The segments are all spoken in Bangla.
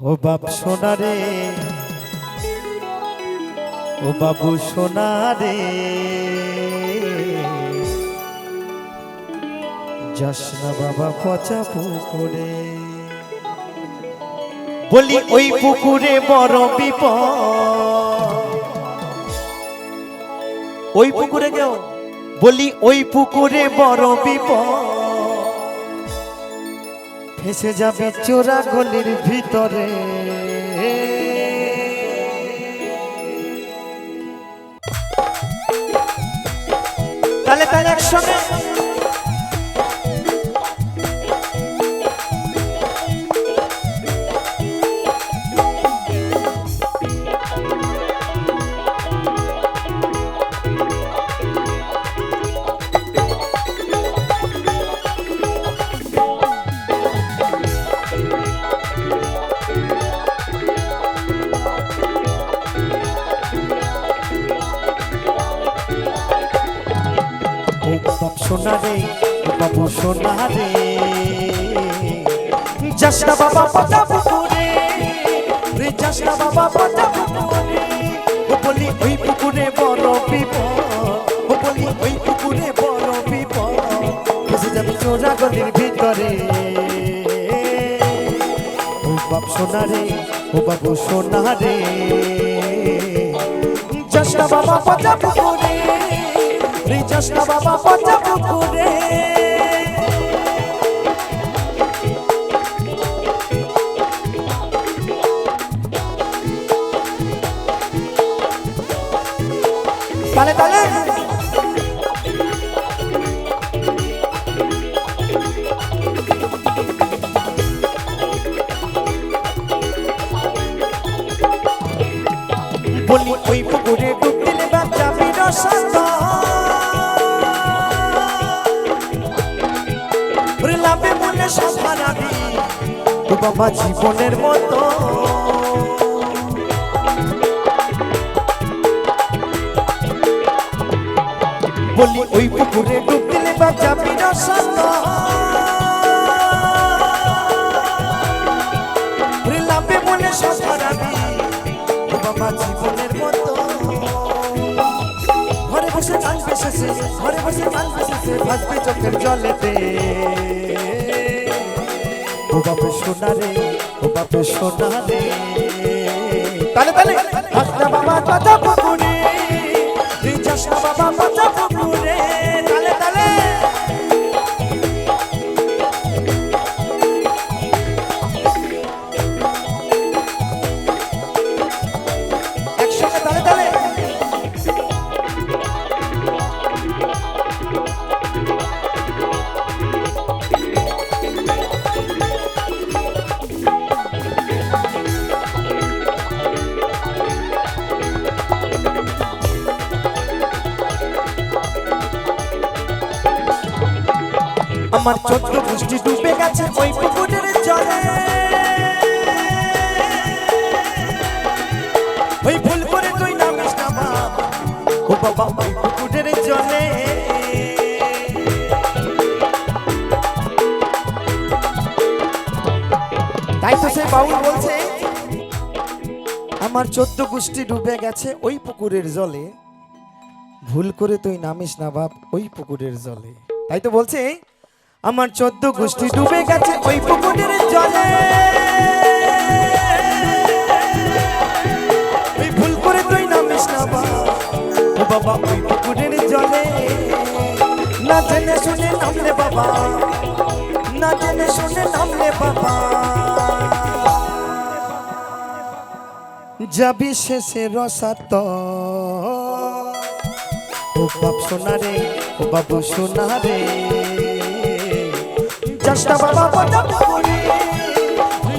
ও বাপ সোনা রে ও বাবু সোনা রে যাস না বাবা পচা পুকুরে। বলি ওই পুকুরে বড় বিপদ। ওই পুকুরে কেউ বলি ওই পুকুরে বড় বিপদ। ফেসে যাবে চোরা গলির ভিতরে। তাহলে তাহলে একসঙ্গে সোনা রে বাবু সোনা রে। যাস বাবা পচা পুকুরে। রে যাস বাবা পচা পুকুরে। ও বলি, ওই পুকুরে বড় বিপদ। ও বলি, ওই পুকুরে বড় বিপদ। ফেসে যাবে চোরা গলির ভিতরে। ও বাপ সোনা রে, ও বাবু সোনা রে। যাস বাবা পচা পুকুরে। রে যাস না বাবা পচা পুকুরে তালে তালে বলি, ওই পুকুরে ডুব দিলে বাচ্চা বিরসত লাভে মনে সাধারাবি তো বাবা জীবনের মতো। বলি ওই পুকুরে ডুব দিলে বাচ্চা ঘরে বসে গান বেসেছে ভাসবে চোখের জলেতে। ও বাপে সোনা রে ও বাপে সোনা রে। তালে তালে। হাসনা বাবা চাচা আমার চোদ্দ পুষ্টি ডুবে গেছে ওই পুকুরের জলে। ওই ভুল করে তুই নামিস না ও বাবা, ওই পুকুরের জলে। তাই তো সে বাউল বলছে, আমার চোদ্দ গোষ্ঠী ডুবে গেছে ওই পুকুরের জলে। ভুল করে তুই নামিস না বাপ, ওই পুকুরের জলে। তাই তো বলছে আমার চোদ্দ গোষ্ঠী ডুবে গেছে ওই পুকুরের জলে। ওই ভুল করে তুই নামিস না বাবা, ওই পুকুরের জলে। না জেনে শুনে নামলে বাবা। না জেনে শুনে নামলে বাবা। যাবি শেষে রসাত ও বাপ সোনা রে, ও বাবু সোনা রে যাসনা বাবা পচা পুকুরে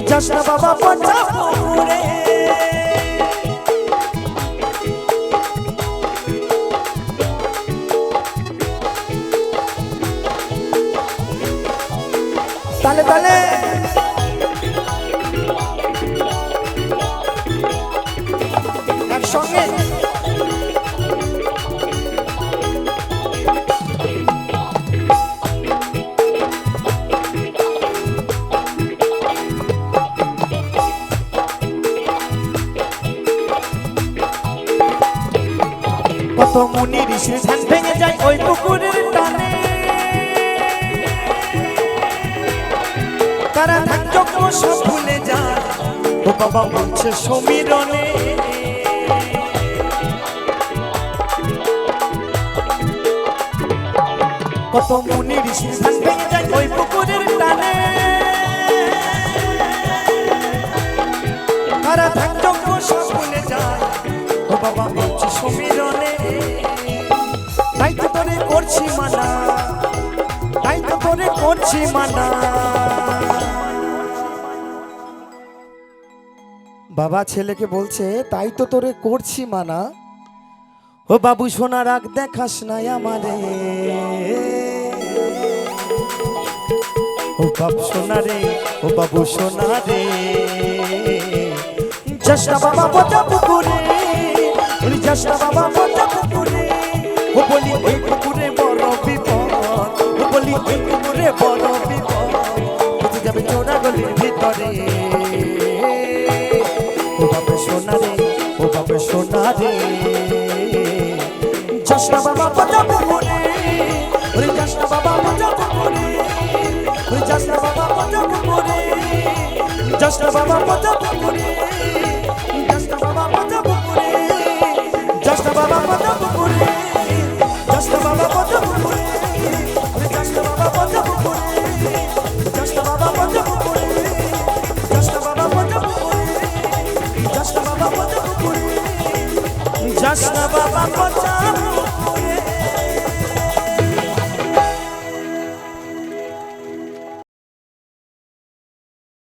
যাসনা বাবা পচা পুকুরে তালে তালে একসঙ্গে কত মুনি ঋষির ধ্যান ভেঙে যায় ওই পুকুরের টানে। তারা যজ্ঞ সব ভুলে যায় ও বাবা বলছে, সমীরণে। কত মুনি ঋষির ধ্যান ভেঙে যায় ওই পুকুরের টানে। তারা যজ্ঞ সব ভুলে যায় ও বাবা করছি মানা। তাই তো তোরে করছি মানা। বাবা ছেলেকে বলছে, তাই তো তোরে করছি মানা। ও বাবু, সোনা রাগ দেখাস নাই আমারে। ও বাবু সোনা রে, ও বাবু সোনা রে। জশনা বাবা পচা পুকুরে জশনা বাবা পচা পুকুরে। ও বলি, ওই ও বলি বিপদ। বুঝে যাবে চোরা গলির ভিতরে। ও বাবা সোনা রে, ও বাবা সোনা রে। জশনা বাবা পচা পুকুরে ওরে জশনা বাবা পচা পুকুরে ওরে জশনা বাবা পচা পুকুরে জশনা বাবা পচা পুকুরে যাস না বাবা পচা